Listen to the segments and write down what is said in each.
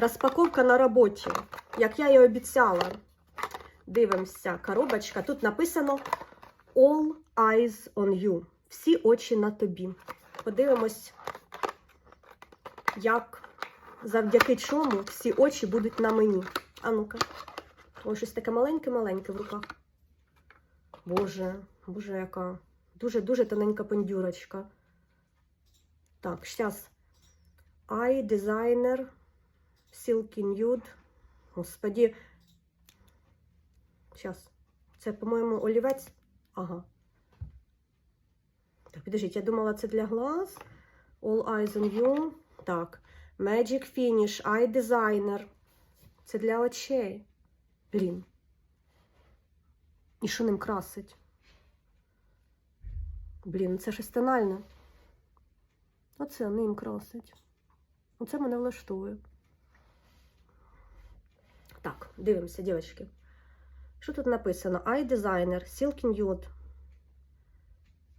Розпаковка на роботі, як я і обіцяла. Дивимося, коробочка. Тут написано All eyes on you. Всі очі на тобі. Подивимось, як завдяки чому всі очі будуть на мені. А ну-ка. Ось щось таке маленьке-маленьке в руках. Боже, боже, яка. Дуже-дуже тоненька пендюрочка. Так, зараз. Eye Designer Silky Nude. Господі. Зараз. Це, по-моєму, олівець. Ага. Так, підождіть, я думала, це для глаз. All Eyes on You. Так. Magic Finish, Eye Designer. Це для очей. Блін. І що ним красить? Блін, це щось тональне. Оце ним красить. Оце мене влаштовує. Так, дивимося, дівчатки. Що тут написано? Eye Designer, Silky Nude.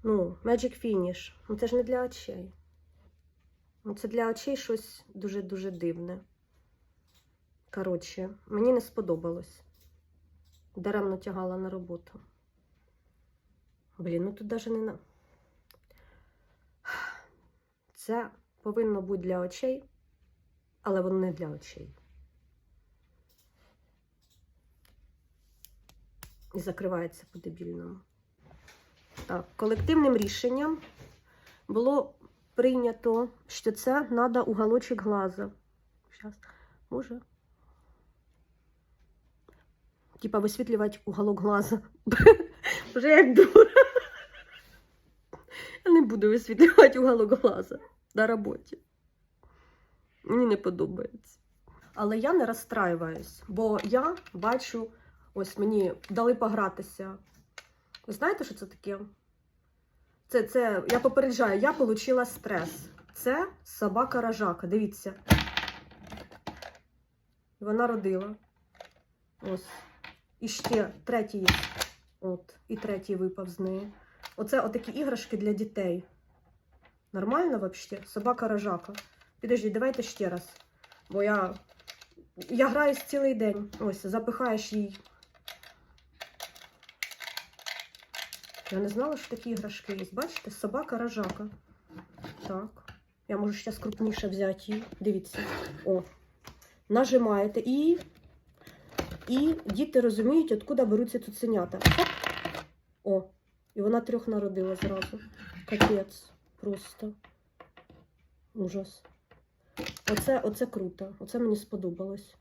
Ну, Magic Finish. Ну, це ж не для очей. Ну, це для очей щось дуже-дуже дивне. Коротше, мені не сподобалось. Даремно тягала на роботу. Блін, ну тут навіть не на. Це повинно бути для очей, але воно не для очей. І закривається по-дебільному. Так, колективним рішенням було прийнято, що це треба уголочок глаза. Зараз, може. Типа висвітлювати уголок глаза. Вже як дура. Я не буду висвітлювати уголок глаза на роботі. Мені не подобається. Але я не розстраюваюсь, бо я бачу, ось мені дали погратися. Ви знаєте, що це таке? Це, це, я попереджаю, я отримала стрес. Це собака рожака. Дивіться. Вона родила. Ось. І ще третій. От, і третій випав з неї. Оце отакі іграшки для дітей. Нормально взагалі? Собака рожака. Підожди, давайте ще раз. Бо я. Я граюсь цілий день. Ось, запихаєш їй. Я не знала, що такі іграшки є. Бачите, собака рожака. Так. Я можу ще крупніше взяти її. Дивіться. О. Нажимаєте і. І діти розуміють, откуда беруться цуценята. О, і вона трьох народила зразу. Капець. Просто. Ужас. Оце, оце круто. Оце мені сподобалось.